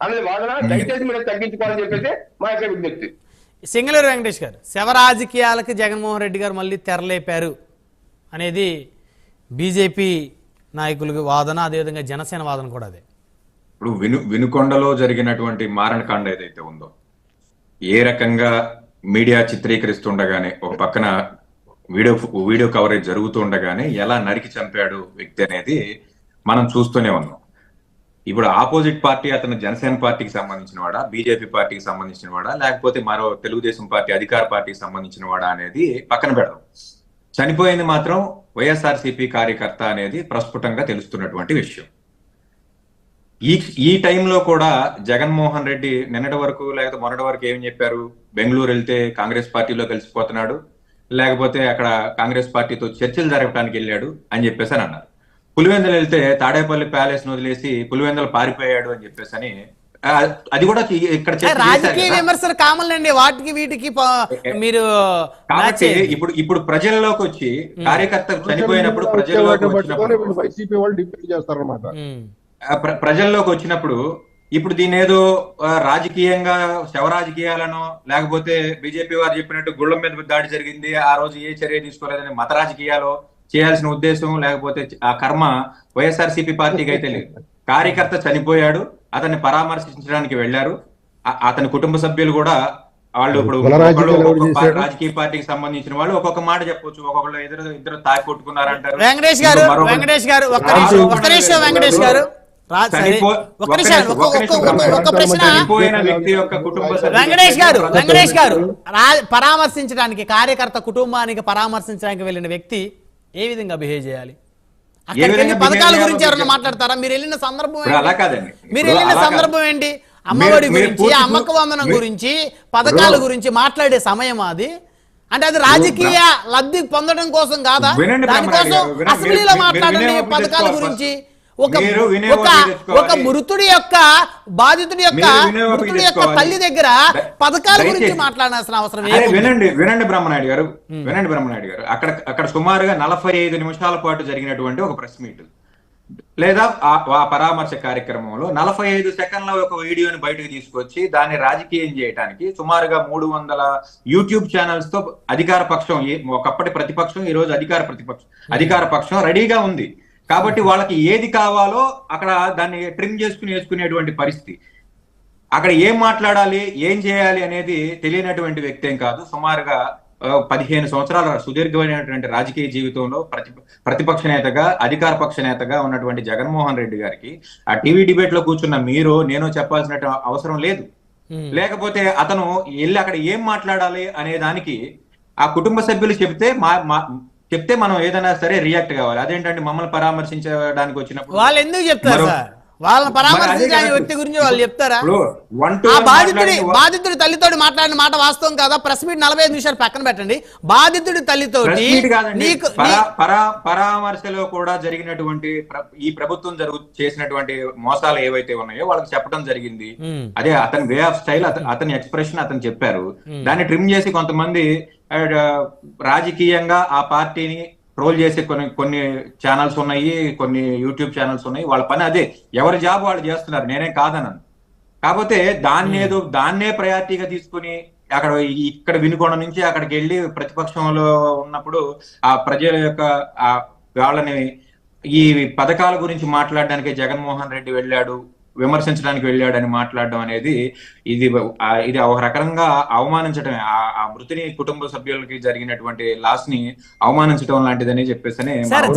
అన్నది వాదన దయచేసి మీరు తగ్గించుకోవాలని చెప్పేసి మా యొక్క విజ్ఞప్తి. సింగళూరు వెంకటేష్ గారు శవ రాజకీయాలకి జగన్మోహన్ రెడ్డి గారు మళ్ళీ తెరలేపారు అనేది బీజేపీ నాయకుల వాదన అదేవిధంగా జనసేన వాదన కూడా అదే. ఇప్పుడు విను వినుకొండలో జరిగినటువంటి మారణకాండ ఏదైతే ఉందో ఏ రకంగా మీడియా చిత్రీకరిస్తుండగానే ఒక పక్కన వీడియో వీడియో కవరేజ్ జరుగుతుండగానే ఎలా నరికి చంపాడు వ్యక్తి అనేది మనం చూస్తూనే ఉన్నాం. ఇప్పుడు ఆపోజిట్ పార్టీ అతను జనసేన పార్టీకి సంబంధించిన వాడా? బీజేపీ పార్టీకి సంబంధించిన వాడా? లేకపోతే మరో తెలుగుదేశం పార్టీ అధికార పార్టీకి సంబంధించిన వాడా అనేది పక్కన పెడదాం. చనిపోయింది మాత్రం వైఎస్ఆర్సీపీ కార్యకర్త అనేది ప్రస్ఫుటంగా తెలుస్తున్నటువంటి విషయం. ఈ ఈ టైంలో కూడా జగన్మోహన్ రెడ్డి నిన్నటి వరకు లేకపోతే మొన్నటి వరకు ఏం చెప్పారు? బెంగళూరు వెళ్తే కాంగ్రెస్ పార్టీలో కలిసిపోతున్నాడు. లేకపోతే అక్కడ కాంగ్రెస్ పార్టీతో చర్చలు జరగడానికి వెళ్ళాడు అని చెప్పేసి అని అన్నారు. పులివెందులు వెళ్తే తాడేపల్లి ప్యాలెస్ను వదిలేసి పులివెందులు పారిపోయాడు అని చెప్పేసి అని అది కూడా ఇక్కడ రాజకీయ. విమర్శలు కామన్లండి వాటికి వీటికి మీరు కాబట్టి. ఇప్పుడు ఇప్పుడు ప్రజల్లోకి వచ్చి కార్యకర్త చనిపోయినప్పుడు ప్రజల్లోకి వైసీపీ వాళ్ళు డిబేట్ చేస్తారన్నమాట ప్రజల్లోకి వచ్చినప్పుడు ఇప్పుడు దీని ఏదో రాజకీయంగా శవ రాజకీయాలను లేకపోతే బీజేపీ వారు చెప్పినట్టు గుళ్ళం మీద దాడి జరిగింది ఆ రోజు ఏ చర్య తీసుకోలేదని మత రాజకీయాలు చేయాల్సిన ఉద్దేశం లేకపోతే ఆ కర్మ వైఎస్ఆర్ పార్టీకి అయితే లేదు. కార్యకర్త చనిపోయాడు అతన్ని పరామర్శించడానికి వెళ్ళారు. అతని కుటుంబ సభ్యులు కూడా వాళ్ళు ఇప్పుడు? రాజకీయ పార్టీకి సంబంధించిన వాళ్ళు ఒక్కొక్క మాట చెప్పొచ్చు. ఒక్కొక్కళ్ళు ఇద్దరు ఇద్దరు తాకి కొట్టుకున్నారంటారు వెంకటేష్ గారు వెంకటేష్ గారు ఒక్క రాజు నిమిషం ఒక్క నిమిషం వెంకటేష్ గారు. వెంకటేష్ గారు వెంకటేష్ గారు పరామర్శించడానికి కార్యకర్త కుటుంబానికి పరామర్శించడానికి వెళ్ళిన వ్యక్తి ఏ విధంగా బిహేవ్ చేయాలి పథకాల గురించి ఎవరైనా. మాట్లాడతారా మీరు వెళ్ళిన సందర్భం. మీరు వెళ్ళిన. సందర్భం ఏంటి అమ్మఒడి గురించి అమ్మక వందనం గురించి పథకాల గురించి మాట్లాడే సమయం అది అంటే అది రాజకీయ లబ్ధి పొందడం కోసం కాదా దానికోసం. అసెంబ్లీలో మాట్లాడండి పథకాల గురించి. ఒక మృతుడి యొక్క బాధితుడి యొక్క మృతుడి యొక్క. తల్లి దగ్గర పథకాల గురించి. మాట్లాడాల్సిన అవసరం? వినండి వినండి బ్రహ్మనాయుడు గారు వినండి బ్రహ్మనాయుడు గారు అక్కడ అక్కడ సుమారుగా నలభై ఐదు నిమిషాల పాటు జరిగినటువంటి ఒక ప్రెస్ మీట్ లేదా ఆ- పరామర్శ కార్యక్రమంలో నలభై ఐదు సెకండ్ల ఒక వీడియోని బయటకు తీసుకొచ్చి దాన్ని రాజకీయం చేయడానికి సుమారుగా మూడు వందల యూట్యూబ్ ఛానల్స్తో అధికార పక్షం ఒకప్పటి ప్రతిపక్షం ఈ రోజు అధికార ప్రతిపక్షం అధికార పక్షం రెడీగా ఉంది కాబట్టి వాళ్ళకి ఏది కావాలో అక్కడ దాన్ని ట్రిమ్ చేసుకుని వేసుకునేటువంటి పరిస్థితి. అక్కడ ఏం మాట్లాడాలి ఏం చేయాలి అనేది తెలియనటువంటి వ్యక్తి ఏం కాదు. సుమారుగా పదిహేను సంవత్సరాల సుదీర్ఘమైనటువంటి రాజకీయ జీవితంలో ప్రతి ప్రతిపక్ష నేతగా అధికార పక్ష నేతగా ఉన్నటువంటి జగన్మోహన్ రెడ్డి గారికి ఆ టీవీ డిబేట్లో కూర్చున్న మీరు నేను చెప్పాల్సిన అవసరం లేదు. లేకపోతే అతను వెళ్ళి అక్కడ ఏం మాట్లాడాలి అనే దానికి ఆ కుటుంబ సభ్యులు చెప్తే మా మా చెప్తే మనం ఏదైనా సరే రియాక్ట్ కావాలి. అదేంటంటే మమ్మల్ని పరామర్శించడానికి వచ్చినప్పుడు వాళ్ళు ఎందుకు చెప్తారు సార్? వాళ్ళని పరామర్శించే మరి అదే వ్యక్తి గురించి వాళ్ళు చెప్తారా? ఆ బాధితుడి బాధితుడి తల్లితోటి మాట్లాడిన మాట వాస్తవం కాదా? ప్రెస్ మీట్ నలభై ఐదు నిమిషాలు పక్కన పెట్టండి. బాధితుడి తల్లితోటి నీకు పరామర్శలో కూడా జరిగినటువంటి ఈ ప్రభుత్వం జరుగు చేసినటువంటి మోసాలు ఏవైతే ఉన్నాయో వాళ్ళకి చెప్పడం జరిగింది. అదే అతని వే ఆఫ్ స్టైల్ అతని ఎక్స్ప్రెషన్ అతను చెప్పారు. దాన్ని ట్రిమ్ చేసి కొంతమంది రాజకీయంగా ఆ పార్టీని ట్రోల్ చేసే కొన్ని కొన్ని ఛానల్స్ ఉన్నాయి కొన్ని యూట్యూబ్ ఛానల్స్ ఉన్నాయి. వాళ్ళ పని అదే. ఎవరి జాబ్ వాళ్ళు చేస్తున్నారు? నేనే కాదనను. కాకపోతే దాన్ని ఏదో దాన్నే ప్రయారిటీగా తీసుకుని అక్కడ ఇక్కడ వినుకొండ నుంచి అక్కడికి వెళ్ళి ప్రతిపక్షంలో ఉన్నప్పుడు ఆ ప్రజల యొక్క ఆ వాళ్ళని ఈ పథకాల గురించి మాట్లాడడానికి జగన్మోహన్ రెడ్డి వెళ్ళాడు. విమర్శించడానికి వెళ్ళాడని మాట్లాడడం అనేది ఇది ఇది ఒక రకంగా అవమానించడమే ఆ- మృతిని కుటుంబ సభ్యులకి జరిగినటువంటి లాస్ని అవమానించడం లాంటిదని చెప్పేసి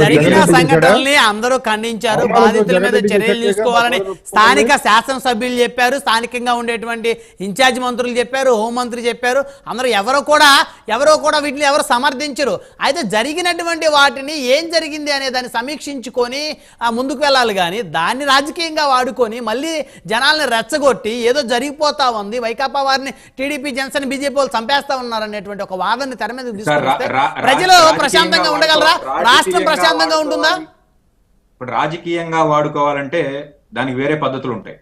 జరిగిన సంఘటనల్ని అందరూ ఖండించారు బాధితుల మీద చర్యలు తీసుకోవాలని స్థానిక శాసనసభ్యులు చెప్పారు స్థానికంగా ఉండేటువంటి ఇన్ఛార్జ్ మంత్రులు చెప్పారు హోంమంత్రి చెప్పారు. అందరూ ఎవరో కూడా ఎవరో కూడా వీటిని ఎవరు సమర్థించరు. అయితే జరిగినటువంటి వాటిని ఏం జరిగింది అనే దాన్ని సమీక్షించుకొని ఆ, ముందుకు వెళ్ళాలి కానీ దాన్ని రాజకీయంగా వాడుకొని మళ్ళీ జనాల్ని రెచ్చగొట్టి ఏదో జరిగిపోతా ఉంది. వైకాపా వారిని టీడీపీ జనసేన బీజేపీ వాళ్ళు చంపేస్తా ఉన్నారు అనేటువంటి ఒక వాదన తెర మీద తీసుకొస్తే ప్రజలు ప్రశాంతంగా ఉండగలరా? రాష్ట్రం ప్రశాంతంగా ఉంటుందా. ఇప్పుడు రాజకీయంగా వాడుకోవాలంటే దానికి వేరే పద్ధతులు ఉంటాయి.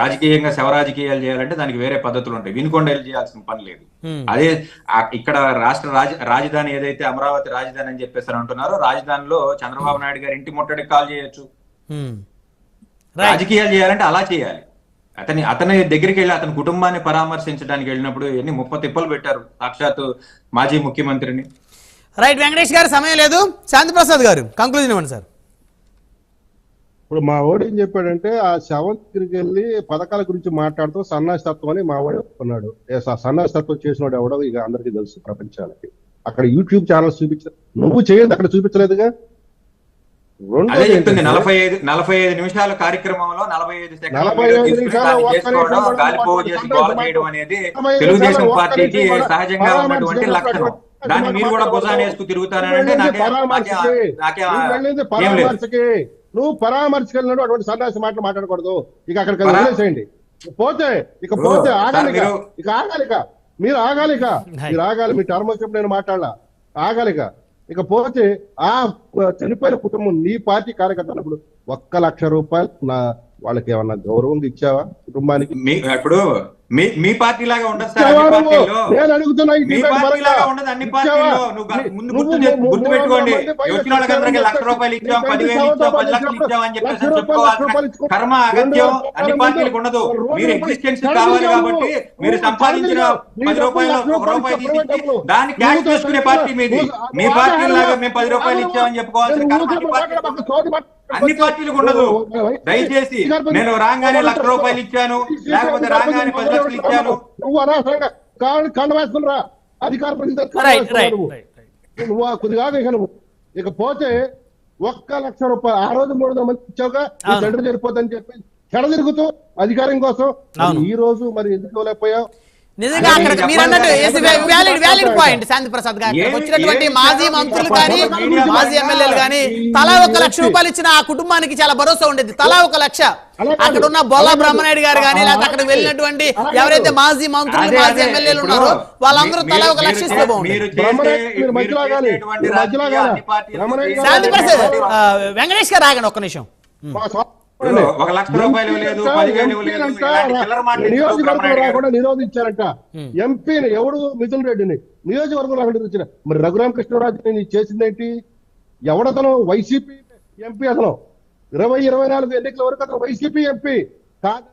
రాజకీయంగా శవ రాజకీయాలు చేయాలంటే దానికి వేరే పద్ధతులు ఉంటాయి. వినుకొండ వెళ్ళి చేయాల్సిన పని లేదు. అదే ఇక్కడ రాష్ట్ర రాజ రాజధాని ఏదైతే అమరావతి రాజధాని అని చెప్పేసి అంటున్నారో రాజధానిలో చంద్రబాబు నాయుడు గారి ఇంటి ముట్టడికి కాల్ చేయొచ్చు. రాజకీయాలు చేయాలంటే అలా చేయాలి. అతని అతని దగ్గరికి వెళ్ళి అతని కుటుంబాన్ని పరామర్శించడానికి వెళ్ళినప్పుడు ఎన్ని ముప్ప తిప్పలు పెట్టారు సాక్షాత్తు మాజీ ముఖ్యమంత్రిని. రైట్ వెంకటేష్ గారు సమయం లేదు. శాంతిప్రసాద్ గారు కంక్లూజన్ ఇవ్వండి సార్. ఇప్పుడు మా వాడు ఏం చెప్పాడంటే ఆ శవం దగ్గరికి వెళ్ళి పథకాల గురించి మాట్లాడుతూ సన్నాసి తత్వం అని మా వాడు స- సన్నాసి తత్వం చేసినాడు ఎవడో ఇక అందరికీ తెలుసు ప్రపంచానికి. అక్కడ యూట్యూబ్ ఛానల్స్ చూపించ నువ్వు చేయండి అక్కడ చూపించలేదుగా? అదే చెప్తుంది ఏంటంటే- నలభై ఐదు నలభై నిమిషాల కార్యక్రమంలో నలభై సెకండ్ల చేసి గోల చేయడం అనేది తెలుగుదేశం పార్టీకి సహజంగా ఉన్నటువంటి లక్షణం. దాన్ని మీరు కూడా. భుజాన్ని వేసుకు నువ్వు నాకే వెళ్ళింది పరామర్శకి. నాకే నువ్వు వెళ్ళింది ఏం లేదు పరామర్శకి. నువ్వు పరామర్శకి వెళ్ళినాడు అటువంటి సన్యాసి మాటలు మాట్లాడకూడదు. ఇక అక్కడికి వదిలేసేయండి. పోతే ఇక పోతే ఆగాలిక ఇక. ఆగాలిక మీరు ఆగాలిక. మీరు ఆగాలి మీ టర్మ్ వచ్చినప్పుడు నేను మాట్లాడాల. ఆగాలిక ఇక పోతే ఆ చనిపోయిన కుటుంబం నీ పార్టీ కార్యకర్త అన్నప్పుడు ఒక్క లక్ష రూపాయలు నా వాళ్ళకి ఏమన్నా గౌరవం ఇచ్చావా కుటుంబానికి? ఇప్పుడు మీ మీ పార్టీ లాగా ఉండదు సార్ నేను అడుగుతున్నా మీ పార్టీ. లాగా ఉండదు అన్ని? పార్టీల్లో నువ్వు ముందు గుర్తు గుర్తు పెట్టుకోండి వచ్చిన వాళ్ళకందరికీ లక్ష రూపాయలు ఇచ్చాం పదివేలు ఇచ్చాం పది లక్షలు ఇచ్చాం అని చెప్పేసి చెప్పుకోవాల్సిన ఇచ్చుకో. కర్మ అగత్యం అన్ని పార్టీలకు ఉండదు మీరు ఎగ్జిస్టెన్స్ కావాలి కాబట్టి మీరు సంపాదించిన పది రూపాయలు ఒక రూపాయి తీసి. దాన్ని క్యాష్ చేసుకునే పార్టీ మీది మీ పార్టీ లాగా. మేము పది రూపాయలు ఇచ్చామని చెప్పుకోవాల్సిన కర్మ అన్ని మాట్లాడబాకు. అన్ని పార్టీలకు ఉండదు దయచేసి నేను రాగానే లక్ష రూపాయలు ఇచ్చాను లేకపోతే రాగానే పది ఇచ్చాను నువ్వు అనవసరంగా కాళ్ళు కండ వేసుకుని అధికార నువ్వు. కొద్దిగా ఆగు ఇక నువ్వు ఇకపోతే ఒక్క లక్ష రూపాయలు ఆ రోజు మూడు వందల మంది ఇచ్చావుగా. తండ్రి సరిపోతుందని చెప్పి చెడ తిరుగుతూ అధికారం కోసం. ఈ రోజు మరి ఎందుకు ఇవ్వలేకపోయావు నిజంగా అక్కడ మీరు అన్నట్టు. Valid valid point Shanti Prasad garu. వచ్చినటువంటి మాజీ మంత్రులు కానీ మాజీ ఎమ్మెల్యేలు కానీ తలా ఒక లక్ష రూపాయలు ఇచ్చిన ఆ కుటుంబానికి చాలా భరోసా ఉండేది. తలా ఒక లక్ష. అక్కడ ఉన్న బొల్ల. బ్రహ్మనాయుడు గారు కానీ లేకపోతే అక్కడికి కాదు. వెళ్ళినటువంటి. ఎవరైతే మాజీ మంత్రులు మాజీ. ఎమ్మెల్యేలు ఉన్నారో వాళ్ళందరూ తలా ఒక లక్ష ఇస్తే బాగుంటుంది. శాంతి ప్రసాద్ వెంకటేష్ గారు ఆగండి ఒక్క నిమిషం. ఒక లక్ష రూపాయలు లేదు, నియోజకవర్గం? రాకుండా నిరోధించారంట ఎంపీని ఎవడు మిథున్ రెడ్డిని? నియోజకవర్గం రాకుండా నిరోధించారు మరి రఘురామకృష్ణరాజు చేసిందేంటి? ఎవడతను? వైసీపీ ఎంపీ అతను. ఇరవై ఇరవై నాలుగు ఎన్నికల వరకు అతను వైసీపీ ఎంపీ. కాదు.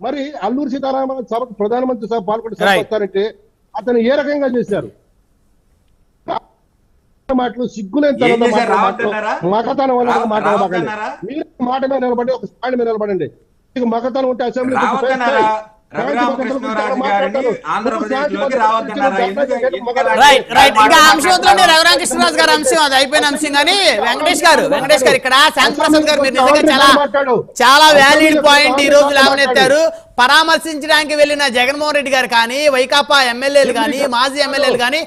మరి అల్లూరు సీతారామన్ సభకు ప్రధానమంత్రి సభ పాల్గొని సభ. వస్తారంటే అతను ఏ రకంగా చేశారు? మాటలు సిగ్గులేని? మాటలు, మగతనం వల్ల మాట్లాడబాకండి? మీరు మాట మీద నిలబడి ఒక స్థాయి మీద నిలబడండి. మీకు మగతనం ఉంటే అసెంబ్లీ? రఘురామకృష్ణరాజు గారి అంశం. అది అయిపోయిన అంశం కానీ వెంకటేష్ గారు వెంకటేష్ గారు ఇక్కడ శాంతి ప్రసాద్ గారు మీరు నిజంగా చాలా చాలా వ్యాలిడ్ పాయింట్ ఈ రోజు లేవనెత్తారు పరామర్శించడానికి వెళ్ళిన జగన్మోహన్ రెడ్డి గారు కానీ వైకాపా ఎమ్మెల్యేలు కానీ మాజీ ఎమ్మెల్యేలు కానీ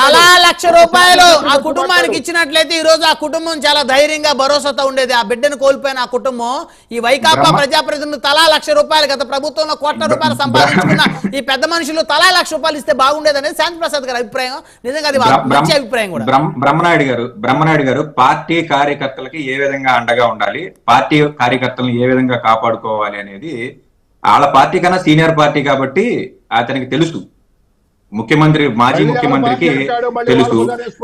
తలా. లక్ష రూపాయలు ఆ కుటుంబానికి ఇచ్చినట్లయితే ఈ రోజు ఆ కుటుంబం చాలా ధైర్యంగా భరోసాతో ఉండేది. ఆ బిడ్డను కోల్పోయిన ఆ కుటుంబం ఈ వైకాపా ప్రజాప్రతినిధులు తలా లక్ష రూపాయలు గత ప్రభుత్వంలో కోట్ల రూపాయలు సంపాదించుకున్న ఈ పెద్ద మనుషులు తలా లక్ష రూపాయలు ఇస్తే బాగుండేది అనేది శాంతి ప్రసాద్ గారి అభిప్రాయం. నిజంగా అది మంచి అభిప్రాయం కూడా. బ్రహ్మ- బ్రహ్మనాయుడు గారు బ్రహ్మనాయుడు గారు పార్టీ కార్యకర్తలకి ఏ విధంగా అండగా ఉండాలి పార్టీ కార్యకర్తలను ఏ విధంగా కాపాడుకోవాలి అనేది వాళ్ళ పార్టీ కన్నా సీనియర్ పార్టీ కాబట్టి అతనికి తెలుసు. ముఖ్యమంత్రి మాజీ ముఖ్యమంత్రికి తెలుసు.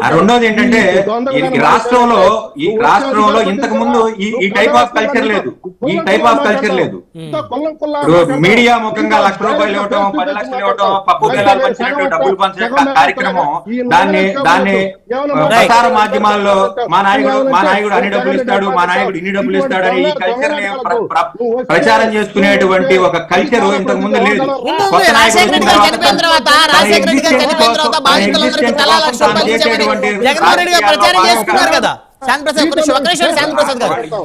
ఆ రెండోది ఏంటంటే ఈ రాష్ట్రంలో ఈ రాష్ట్రంలో ఇంతకు ముందు ఈ ఈ టైప్ ఆఫ్ కల్చర్ లేదు ఈ టైప్ ఆఫ్ కల్చర్ లేదు. మీడియా ముఖంగా లక్ష రూపాయలు ఇవ్వటం పది లక్షలు ఇవ్వటం. పప్పు బెల్లాలు పంచినట్టు డబ్బులు మాట్లాడతావు. పంచిన జగన్ కార్యక్రమం దాన్ని దాన్ని? ప్రసార మాధ్యమాల్లో మా నాయకుడు మా నాయకుడు అన్ని డబ్బులు ఇస్తాడు మా నాయకుడు ఇన్ని డబ్బులు ఇస్తాడు అని ఈ కల్చర్ ప్రచారం చేసుకునేటువంటి ఒక కల్చర్ ఇంతకు ముందు లేదు. కొత్త నాయకుడు రాజశేఖర రెడ్డి గారు చనిపోయిన బాధితులందరికీ తలా లక్ష రూపాయలు ఇచ్చామని జగన్మోహన్ రెడ్డి ప్రచారం చేసుకున్నారు కదా.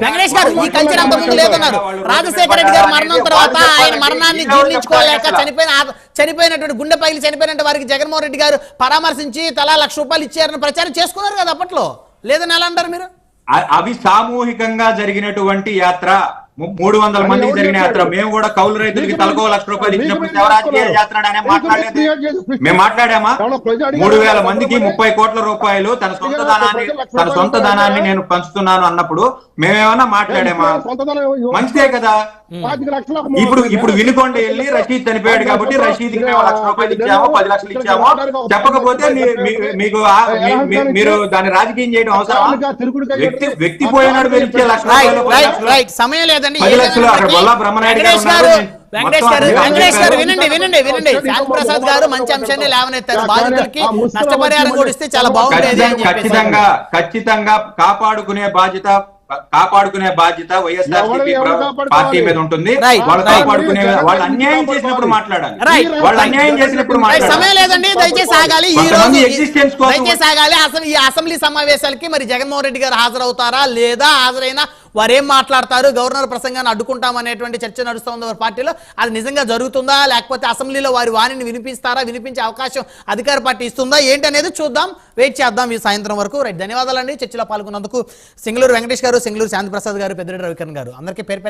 వెంకటేష్ ఈ కల్చర్ అంత ముందు లేదన్నారు రాజశేఖర రెడ్డి మరణం తర్వాత ఆయన మరణాన్ని జీర్ణించుకోలేక చనిపోయిన చనిపోయినటువంటి గుండె పగిలి చనిపోయినటువంటి వారికి జగన్మోహన్ రెడ్డి గారు పరామర్శించి తలా లక్ష రూపాయలు ఇచ్చారని ప్రచారం చేసుకున్నారు కదా అప్పట్లో. లేదని ఎలా అంటారు మీరు అవి సామూహికంగా జరిగినటువంటి యాత్ర. మూడు వందల మందికి జరిగిన యాత్ర. మేము కూడా కౌలు రైతులకి తలకో లక్ష రూపాయలు ఇచ్చినప్పుడు అనే మాట్లాడలేదు మేము మాట్లాడామా? మూడు వేల మందికి ముప్పై కోట్ల రూపాయలు తన సొంత ధనాన్ని తన సొంత ధనాన్ని నేను పంచుతున్నాను అన్నప్పుడు మేమేమన్నా మాట్లాడామా? మంచిదే కదా. ఇప్పుడు ఇప్పుడు వినుకొండ వెళ్ళి రషీద్ చనిపోయాడు కాబట్టి రషీద్కి మేము లక్ష రూపాయలు ఇచ్చామో పది లక్షలు ఇచ్చామో. చెప్పకపోతే మీకు మీరు దాన్ని రాజకీయం చేయడం అవసరమా? వ్యక్తి వ్యక్తి పోయినాడు మీరు ఇచ్చే లక్ష సమయం లేదండి వెంకటేష్. గారు వెంకటేష్ గారు. వినండి వినండి వినండి. శాంతి ప్రసాద్ గారు మంచి అంశాన్ని లేవనెత్తారు. బాధితులకి నష్టపరిహారం కూడా ఇస్తే చాలా బాగుండేది అని ఖచ్చితంగా ఖచ్చితంగా కాపాడుకునే బాధ్యత కాపాడుకునే బాధ్యత వైఎస్ఆర్? పార్టీ మీద ఉంటుంది. వాళ్ళు. కాపాడుకునే వాళ్ళు అన్యాయం చేసినప్పుడు మాట్లాడాలి. వాళ్ళు అన్యాయం చేసినప్పుడు సమయం లేదండి. దయచేసి ఆగాలి. ఈ రోజు దయచేసి ఆగాలి. అసలు ఈ అసెంబ్లీ సమావేశాలకి మరి జగన్మోహన్ రెడ్డి గారు హాజరవుతారా? లేదా హాజరైనా వారు ఏం మాట్లాడతారు? గవర్నర్ ప్రసంగాన్ని అడ్డుకుంటాం అనేటువంటి చర్చ నడుస్తుంది వారి పార్టీలో అది నిజంగా జరుగుతుందా? లేకపోతే అసెంబ్లీలో వారి వాణిని వినిపిస్తారా? వినిపించే అవకాశం అధికార పార్టీ ఇస్తుందా? ఏంటి అనేది చూద్దాం. వెయిట్ చేద్దాం ఈ సాయంత్రం వరకు. రైట్ ధన్యవాదాలండి. చర్చలో పాల్గొన్నందుకు సింగళూరు వెంకటేష్ గారు సింగళూరు శాంతి ప్రసాద్ గారు పెద్దిరెడ్డి రవికరణ్ గారు. అందరికీ పేరు